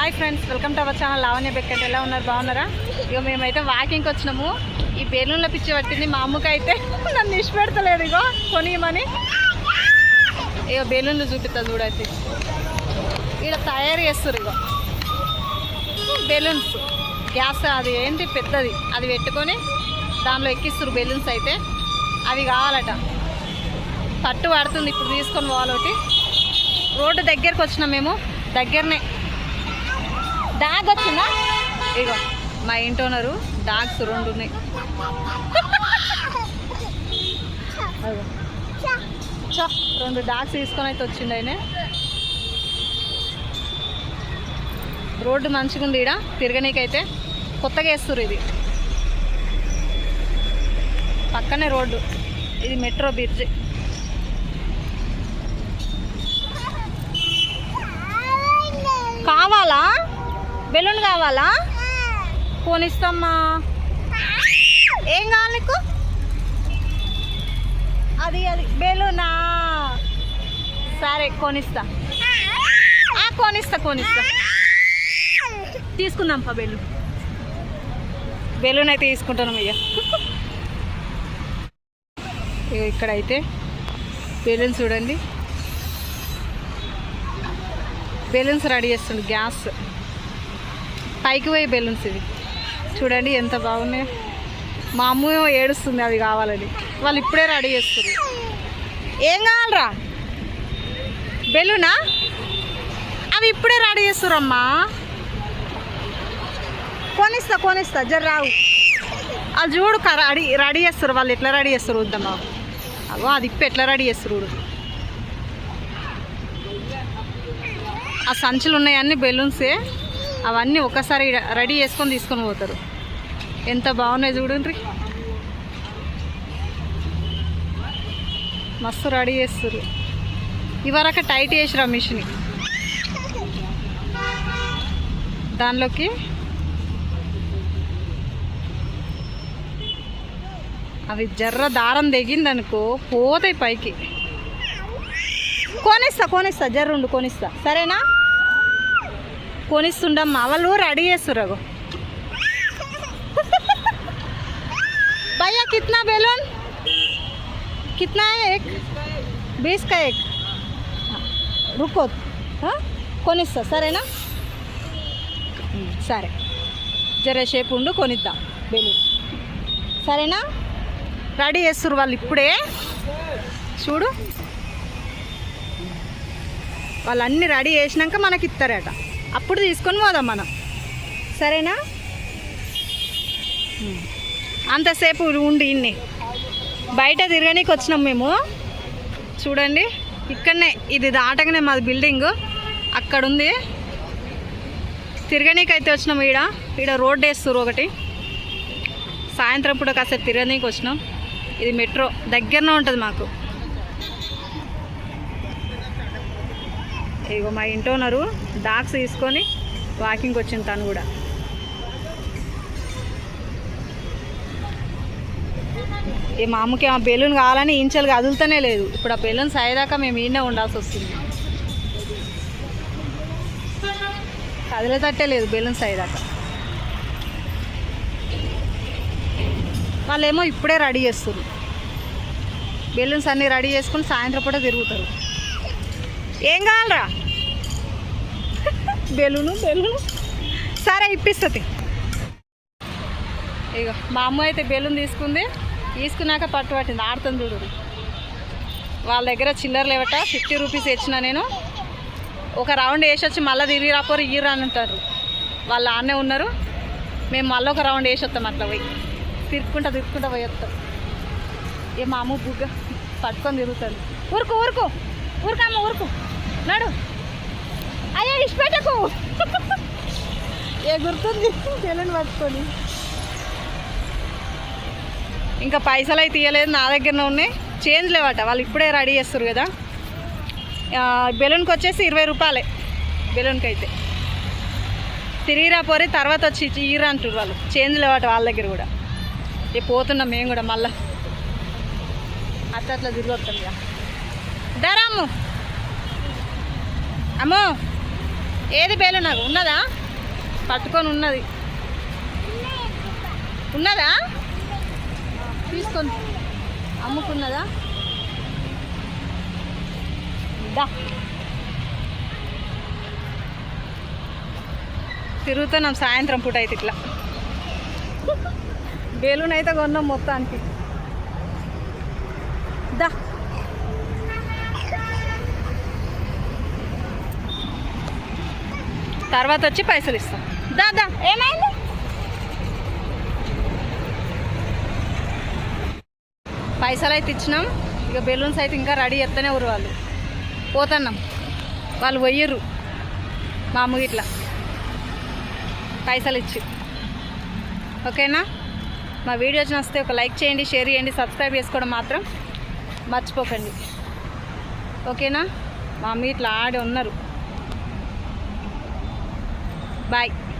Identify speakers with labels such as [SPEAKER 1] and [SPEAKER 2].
[SPEAKER 1] Hi friends welcome to our channel Lavanya బెక్కట్ ఎలా ఉన్నారు బాగున్నారా ఇక మేమైతే వాకింగ్కి వచ్చినాము ఈ బెలూన్ల పిచ్చి పట్టింది మా అమ్మకి అయితే నన్ను ఇష్టపెడతలేదు ఇగో కొనియమని ఇక బెలూన్లు చూపిస్తా చూడైతే ఇక్కడ తయారు చేస్తారు ఇగో బెలూన్స్ గ్యాస్ అది ఏంటి పెద్దది అది పెట్టుకొని దానిలో ఎక్కిస్తారు బెలూన్స్ అయితే అవి కావాలట పట్టు పడుతుంది ఇప్పుడు తీసుకొని ఒకటి రోడ్డు దగ్గరకు వచ్చినాం మేము దగ్గరనే డాగ్ వచ్చిందా ఇగో మా ఇంటి ఓనరు డాగ్స్ రెండు ఉన్నాయి రెండు డాగ్స్ తీసుకొని అయితే వచ్చింది ఆయన రోడ్డు మంచిగా ఉంది ఇడ తిరగనీకైతే కొత్తగా వేస్తారు ఇది పక్కనే రోడ్డు ఇది మెట్రో బ్రిడ్జ్ బెలూన్ కావాలా పోనిస్తామ్మా ఏం కావాలి నీకు అది అది బెలూనా సరే కొనిస్తా కొనిస్తా కొనిస్తా తీసుకుందాం పా బెలూన్ బెలూన్ అయితే తీసుకుంటాను అయ్యా ఇక్కడైతే బెలూన్స్ చూడండి బెలూన్స్ రెడీ చేస్తుంది గ్యాస్ పైకి పోయి బెలూన్స్ ఇవి చూడండి ఎంత బాగున్నాయి మా అమ్మ ఏడుస్తుంది అది కావాలని వాళ్ళు ఇప్పుడే రెడీ చేస్తుంది ఏం కావాలరా బెలూనా అవి ఇప్పుడే రెడీ చేస్తారమ్మా కొనిస్తా కొనిస్తా జర రావు అది చూడు రెడీ రెడీ చేస్తారు వాళ్ళు ఎట్లా రెడీ చేస్తారు వద్దమ్మా అవో అది ఇప్పు ఎట్లా రెడీ చేస్తారు ఆ సంచులు ఉన్నాయన్నీ బెలూన్సే అవన్నీ ఒక్కసారి రెడీ చేసుకొని తీసుకొని పోతారు ఎంత బాగున్నాయి చూడండి మస్తు రెడీ చేస్తారు ఇవరక టైట్ చేసిరా మిషన్ దానిలోకి అవి జర్ర దారం తెగిందనుకో పోతాయి పైకి కొనిస్తా కొనిస్తా జర్రుండు కొనిస్తా సరేనా కొనిస్తుండమ్మా వాళ్ళు రెడీ చేస్తురగు భయ్యా कितना బెలూన్ कितना है एक बीस का एक కొనిస్తా సరేనా సరే షేప్ ఉండు కొనిద్దాం బెలూన్ సరేనా రెడీ చేస్తురు వాళ్ళు ఇప్పుడే చూడు వాళ్ళు అన్నీ రెడీ చేసినాక మనకి ఇస్తారట అప్పుడు తీసుకొని పోదాం మనం సరేనా అంతసేపు ఉండి ఇన్ని బయట తిరగనీకి వచ్చినాం మేము చూడండి ఇక్కడనే ఇది దాటగానే మాది బిల్డింగ్ అక్కడ ఉంది తిరగనీకి అయితే వచ్చినాం ఈడ ఈడ రోడ్ వేస్తారు ఒకటి సాయంత్రం పూట కాసేపు తిరగనీకి వచ్చినాం ఇది మెట్రో దగ్గరనే ఉంటుంది మాకు ఇగో మా ఇంట్లో ఉన్నారు డాగ్స్ తీసుకొని వాకింగ్ వచ్చింది తను కూడా ఈ మా అమ్మకి ఆ బెలూన్ కావాలని ఇంచెలు కదులుతనే లేదు ఇప్పుడు ఆ బెలూన్ సాయేదాకా మేము ఈయనే ఉండాల్సి వస్తుంది కదిలేటట్టే లేదు బెలూన్ సాయేదాకా వాళ్ళేమో ఇప్పుడే రెడీ చేస్తారు బెలూన్స్ అన్నీ రెడీ చేసుకుని సాయంత్రం పూట తిరుగుతారు ఏం కావాలరా బెలూను బెలూను సరే ఇప్పిస్తుంది ఇక మా అమ్మ అయితే బెలూన్ తీసుకుంది తీసుకున్నాక పట్టు పట్టింది ఆడుతుంది చూడు వాళ్ళ దగ్గర చిల్లర లేవట ఫిఫ్టీ రూపీస్ ఇచ్చిన నేను ఒక రౌండ్ వేసి వచ్చి మళ్ళీ తిరిగి రాపోరు ఇయ్యరు అని అంటారు వాళ్ళు ఆనే ఉన్నారు మేము మళ్ళీ ఒక రౌండ్ వేసి వస్తాం అట్లా పోయి తిరుక్కుంటా తిరుక్కుంటా పోయి వస్తాం ఏ మా అమ్మ బుగ్గ పట్టుకొని తిరుగుతుంది ఊరుకు ఊరుకు ఊరుకమ్మ ఊరుకు నాడు అయ్యా ఇష్టపెట్టకు ఏ గుర్తుంది తెలియని పట్టుకొని ఇంకా పైసలు అయితే ఇవ్వలేదు నా దగ్గరనే ఉన్నాయి చేంజ్ లేవట వాళ్ళు ఇప్పుడే రెడీ చేస్తారు కదా బెలూన్కి వచ్చేసి ఇరవై రూపాయలే బెలూన్కి అయితే తిరిగిరా పోరి తర్వాత వచ్చి ఇయ్యరా అంటారు వాళ్ళు చేంజ్ లేవట వాళ్ళ దగ్గర కూడా ఇక పోతున్నాం మేము కూడా మళ్ళా అట్లా అట్లా తిరిగి వస్తాం ఇక అమ్మో ఏది బేలు నాకు ఉన్నదా పట్టుకొని ఉన్నది ఉన్నదా తీసుకొని అమ్ముకున్నదా దా తిరుగుతున్నాం సాయంత్రం పూట అయితే ఇట్లా బెలూన్ అయితే కొన్నాం మొత్తానికి దా తర్వాత వచ్చి పైసలు ఇస్తాం దాదా ఏమైంది పైసలు అయితే ఇచ్చినాం ఇక బెలూన్స్ అయితే ఇంకా రెడీ చేస్తూనే ఉరు వాళ్ళు పోతున్నాం వాళ్ళు పోయ్యరు మా అమ్మ ఇట్లా పైసలు ఇచ్చి ఓకేనా మా వీడియోస్ నచ్చితే ఒక లైక్ చేయండి షేర్ చేయండి సబ్స్క్రైబ్ చేసుకోవడం మాత్రం మర్చిపోకండి ఓకేనా మా అమ్మ ఇట్లా ఆడి ఉన్నారు Bye.